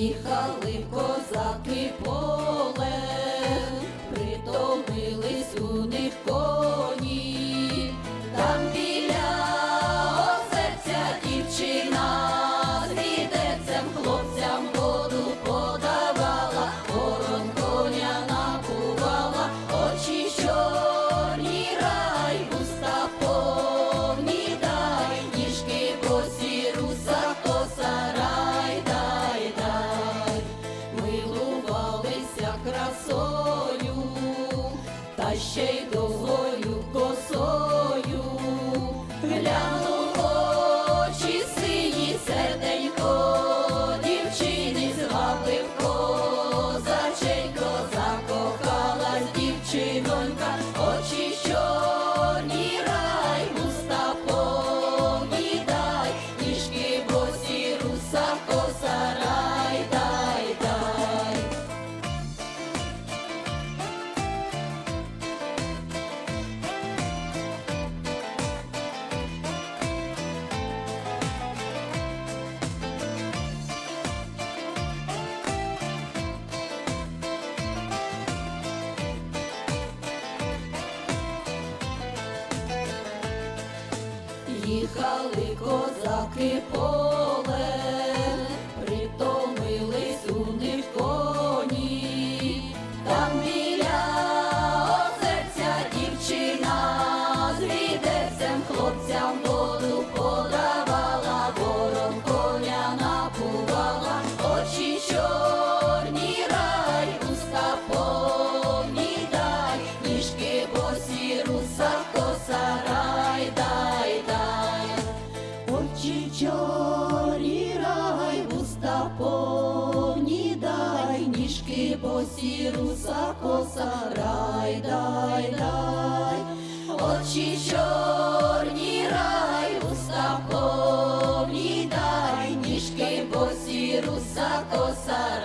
їхали козаки полем, ще й довгою косою, глянув очі сині серденько, дівчини звабив козаченько, закохалась дівчинонька, очі чорні рай, уста повні дай, ніжки босі руса, коса Їхали козаки полем, чорі рай, вуста повні дай, ніжки босі, руса коса, рай дай дай, очі чорні рай, вуста повні дай, ніжки босі, руса коса.